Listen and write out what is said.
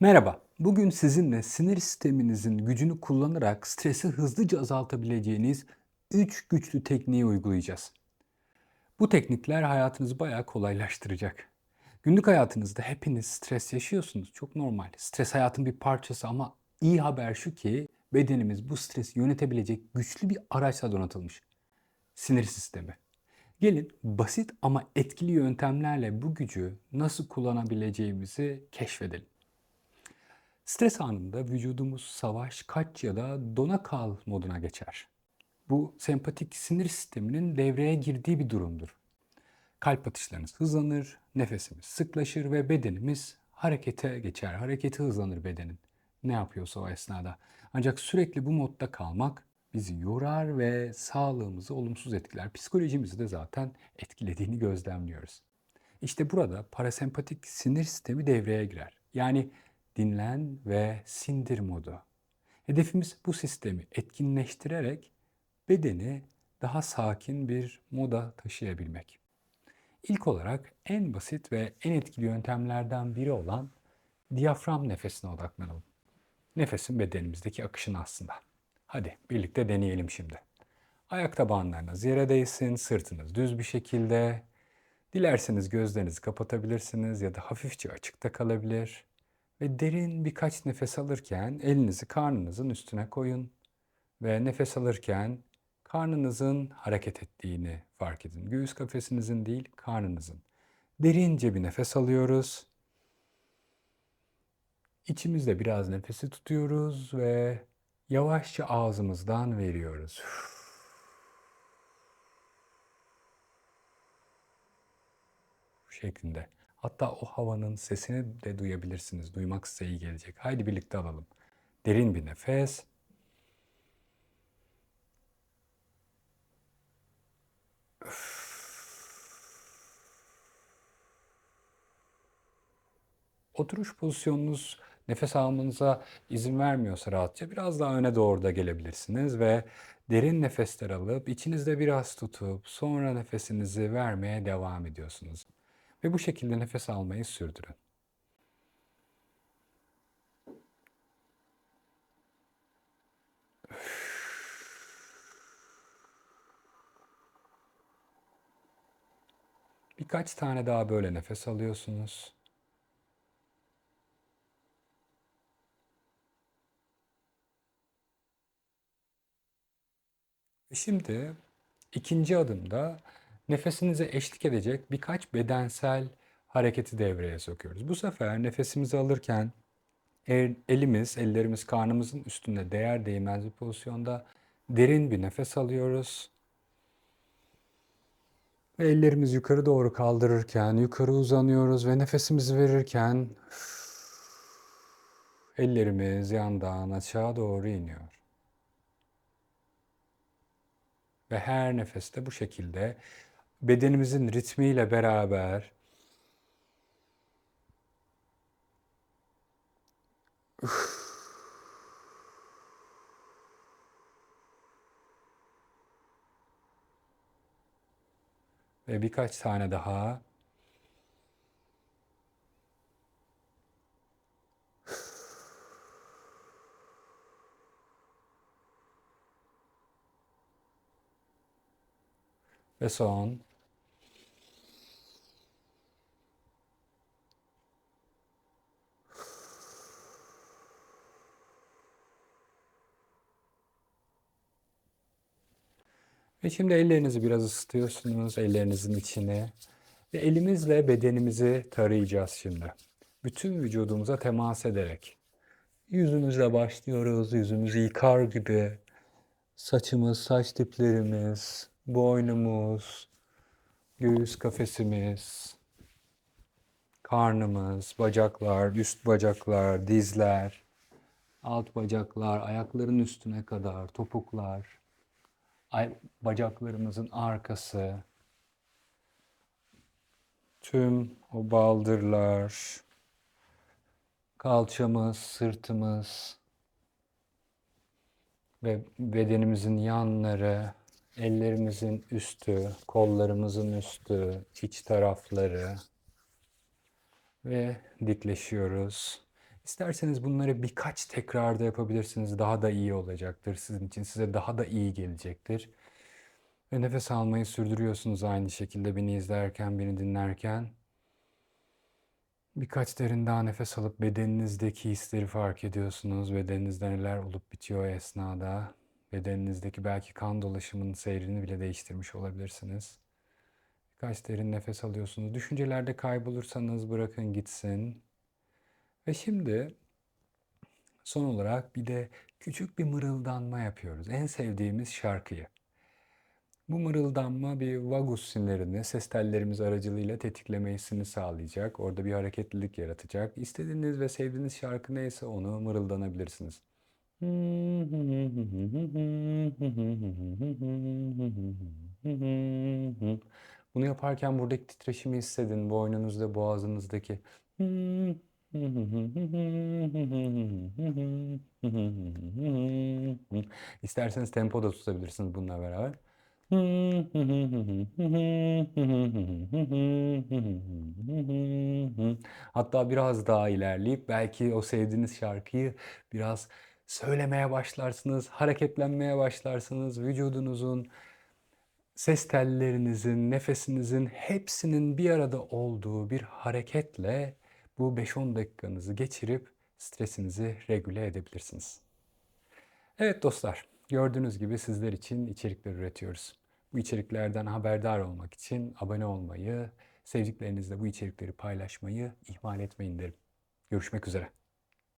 Merhaba. Bugün sizinle sinir sisteminizin gücünü kullanarak stresi hızlıca azaltabileceğiniz 3 güçlü tekniği uygulayacağız. Bu teknikler hayatınızı bayağı kolaylaştıracak. Günlük hayatınızda hepiniz stres yaşıyorsunuz. Çok normal. Stres hayatın bir parçası ama iyi haber şu ki bedenimiz bu stresi yönetebilecek güçlü bir araçla donatılmış. Sinir sistemi. Gelin basit ama etkili yöntemlerle bu gücü nasıl kullanabileceğimizi keşfedelim. Stres anında vücudumuz savaş, kaç ya da dona kal moduna geçer. Bu sempatik sinir sisteminin devreye girdiği bir durumdur. Kalp atışlarınız hızlanır, nefesimiz sıklaşır ve bedenimiz harekete geçer. Hareketi hızlanır bedenin. Ne yapıyorsa o esnada. Ancak sürekli bu modda kalmak bizi yorar ve sağlığımızı olumsuz etkiler. Psikolojimizi de zaten etkilediğini gözlemliyoruz. İşte burada parasempatik sinir sistemi devreye girer. Yani dinlen ve sindir modu. Hedefimiz bu sistemi etkinleştirerek bedeni daha sakin bir moda taşıyabilmek. İlk olarak en basit ve en etkili yöntemlerden biri olan diyafram nefesine odaklanalım. Nefesin bedenimizdeki akışını aslında. Hadi birlikte deneyelim şimdi. Ayak tabanlarınız yere değsin, sırtınız düz bir şekilde. Dilerseniz gözlerinizi kapatabilirsiniz ya da hafifçe açıkta kalabilir. Ve derin birkaç nefes alırken elinizi karnınızın üstüne koyun. Ve nefes alırken karnınızın hareket ettiğini fark edin. Göğüs kafesinizin değil, karnınızın. Derince bir nefes alıyoruz. İçimizde biraz nefesi tutuyoruz ve yavaşça ağzımızdan veriyoruz. şeklinde. Hatta o havanın sesini de duyabilirsiniz. Duymak size iyi gelecek. Haydi birlikte alalım. Derin bir nefes. Oturuş pozisyonunuz nefes almanıza izin vermiyorsa rahatça biraz daha öne doğru da gelebilirsiniz ve derin nefesler alıp içinizde biraz tutup sonra nefesinizi vermeye devam ediyorsunuz. Ve bu şekilde nefes almayı sürdürün. Birkaç tane daha böyle nefes alıyorsunuz. Şimdi ikinci adımda nefesinize eşlik edecek birkaç bedensel hareketi devreye sokuyoruz. Bu sefer nefesimizi alırken elimiz, ellerimiz karnımızın üstünde değer değmez bir pozisyonda derin bir nefes alıyoruz. Ve ellerimiz yukarı doğru kaldırırken yukarı uzanıyoruz ve nefesimizi verirken ellerimiz yandan aşağı doğru iniyor. Ve her nefeste bu şekilde bedenimizin ritmiyle beraber ve birkaç tane daha ve son Ve şimdi ellerinizi biraz ısıtıyorsunuz, ellerinizin içine. Ve elimizle bedenimizi tarayacağız şimdi. Bütün vücudumuza temas ederek. Yüzümüzle başlıyoruz, yüzümüzü yıkar gibi. Saçımız, saç diplerimiz, boynumuz, göğüs kafesimiz, karnımız, bacaklar, üst bacaklar, dizler, alt bacaklar, ayakların üstüne kadar, topuklar, bacaklarımızın arkası, tüm o baldırlar, kalçamız, sırtımız ve bedenimizin yanları, ellerimizin üstü, kollarımızın üstü, iç tarafları ve dikleşiyoruz. İsterseniz bunları birkaç tekrarda yapabilirsiniz. Daha da iyi olacaktır sizin için. Size daha da iyi gelecektir. Ve nefes almayı sürdürüyorsunuz aynı şekilde beni izlerken, beni dinlerken. Birkaç derin daha nefes alıp bedeninizdeki hisleri fark ediyorsunuz. Bedeninizde neler olup bitiyor esnada. Bedeninizdeki belki kan dolaşımının seyrini bile değiştirmiş olabilirsiniz. Birkaç derin nefes alıyorsunuz. Düşüncelerde kaybolursanız bırakın gitsin. Ve şimdi son olarak bir de küçük bir mırıldanma yapıyoruz. En sevdiğimiz şarkıyı. Bu mırıldanma bir vagus sinirlerini ses tellerimiz aracılığıyla tetiklemesini sağlayacak. Orada bir hareketlilik yaratacak. İstediğiniz ve sevdiğiniz şarkı neyse onu mırıldanabilirsiniz. Bunu yaparken buradaki titreşimi hissedin. Boynunuzda, boğazınızdaki. İsterseniz tempo da tutabilirsiniz bununla beraber. Hatta biraz daha ilerleyip belki o sevdiğiniz şarkıyı biraz söylemeye başlarsınız, hareketlenmeye başlarsınız. Vücudunuzun, ses tellerinizin, nefesinizin hepsinin bir arada olduğu bir hareketle bu 5-10 dakikanızı geçirip stresinizi regüle edebilirsiniz. Evet dostlar, gördüğünüz gibi sizler için içerikler üretiyoruz. Bu içeriklerden haberdar olmak için abone olmayı, sevdiklerinizle bu içerikleri paylaşmayı ihmal etmeyin derim. Görüşmek üzere.